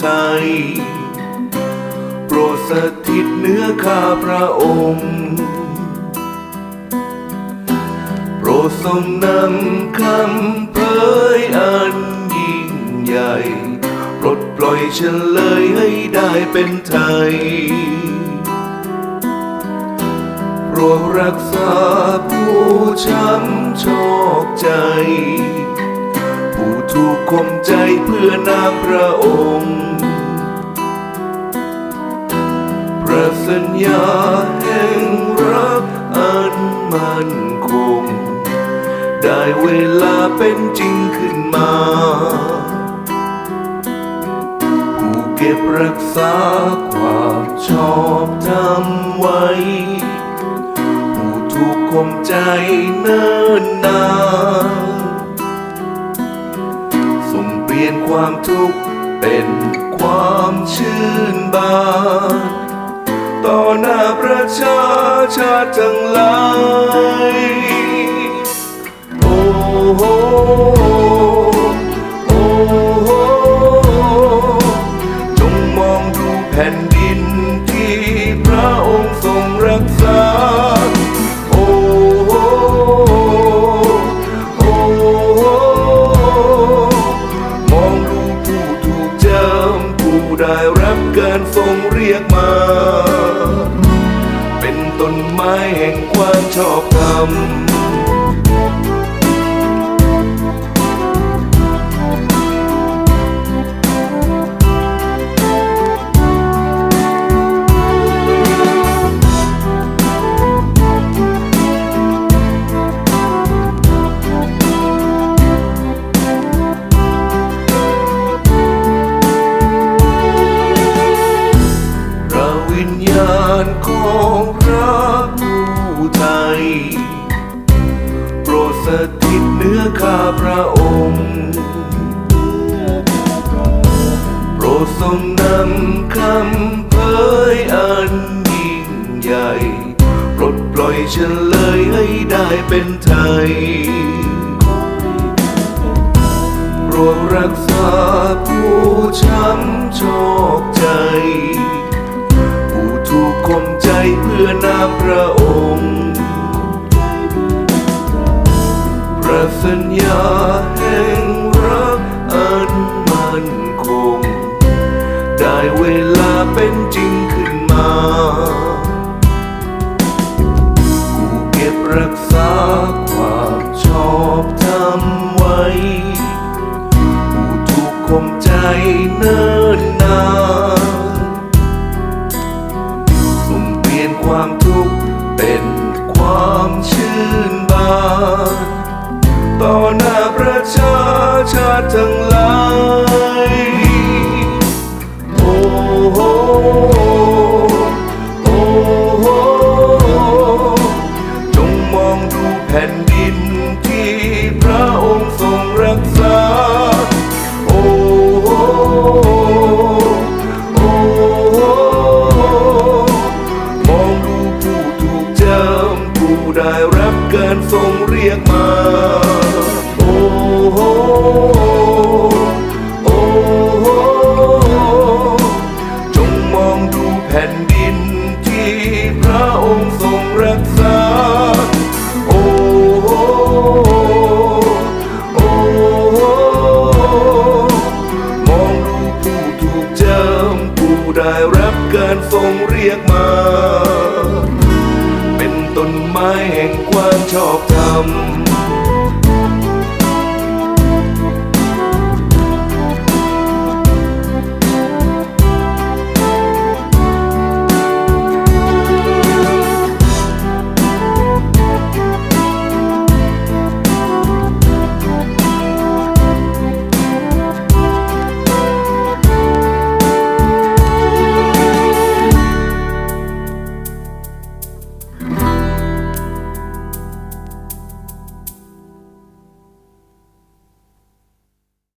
ไทยโปรดสถิตเนื้อข้าพระองค์ โปรดทรงนำคำเผยอันยิ่งใหญ่ปลดปล่อยเฉลยให้ได้เป็นไทยโปรดรักษาผู้ช้ำชอกใจ ผู้ถูกข่มใจเพื่อนามพระองค์ พระสัญญาแห่งรักอันมั่นคง ได้เวลาเป็นจริงขึ้นมา ผู้เก็บรักษาความชอบธรรมไว้ ผู้ถูกข่มใจเนิ่นนาน ปลี่ยนความทุกข์เป็นความชื่นบานต่อหน้าประชาชาติทั้งหลายโอ้โหโอ้โหจงมองดูแผ่นดินที่พระองค์ทรงรักษา ได้รับการทรงเรียกมา เป็นต้นไม้แห่งความชอบธรรม พระองค์ โปรดทรงนำคำเผยอันยิ่งใหญ่ปลดปล่อยฉันเลยให้ได้เป็นไทยโปรดรักษาผู้ช้ำชอกใจ ผู้ถูกข่มใจเพื่อนาพระองค์ สัญญาแห่งรักอันมั่นคง ได้เวลาเป็นจริงขึ้นมาผู้เก็บรักษาความชอบทำไว้ รับการทรงเรียกมา โอ้โหโอ้โหจงมองดูแผ่นดินที่พระองค์ทรงรักษา โอ้โหโอ้โหมองดูผู้ถูกเจิมผู้ได้รับการทรงเรียกมา แห่งความชอบธรรม